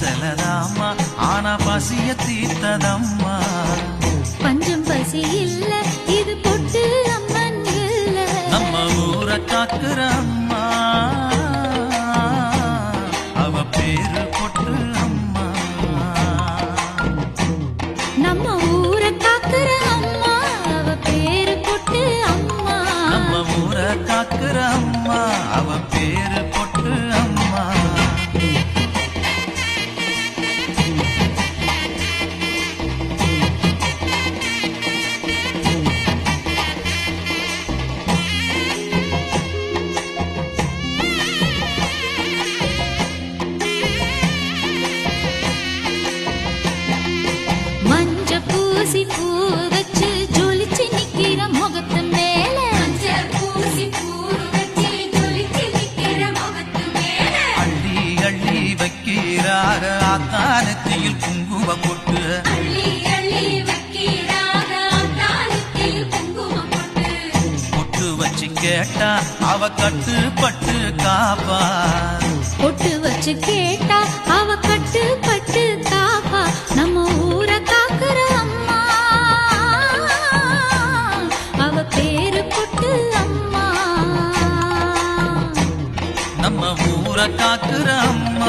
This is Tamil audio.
செலதாம்மா. ஆனா பசிய தீர்த்ததம்மா. பஞ்சம் பசி இல்ல இது பொட்டு அம்மன் நம்ம ஊரை காக்குற அம்மா. அவ பேரு பொட்டு அம்மா. நம்ம ஊரை காக்குற அம்மா அவ பேரு பொட்டு அம்மா. நம்ம ஊரை காக்குற அம்மா அவ பேரு பூசி பூ வச்சு ஜொலிச்சு நிக்கிற முகத்து மேல. அள்ளி அள்ளி வைக்கிறாக ஆத்தானத்தில் குங்கும பொட்டு. பொட்டு வச்சு கேட்டா அவ கட்டுப்பட்டு காப்பா. பொட்டு வச்சு கேட்டா అమ్మ ఊర కాకురమ్మ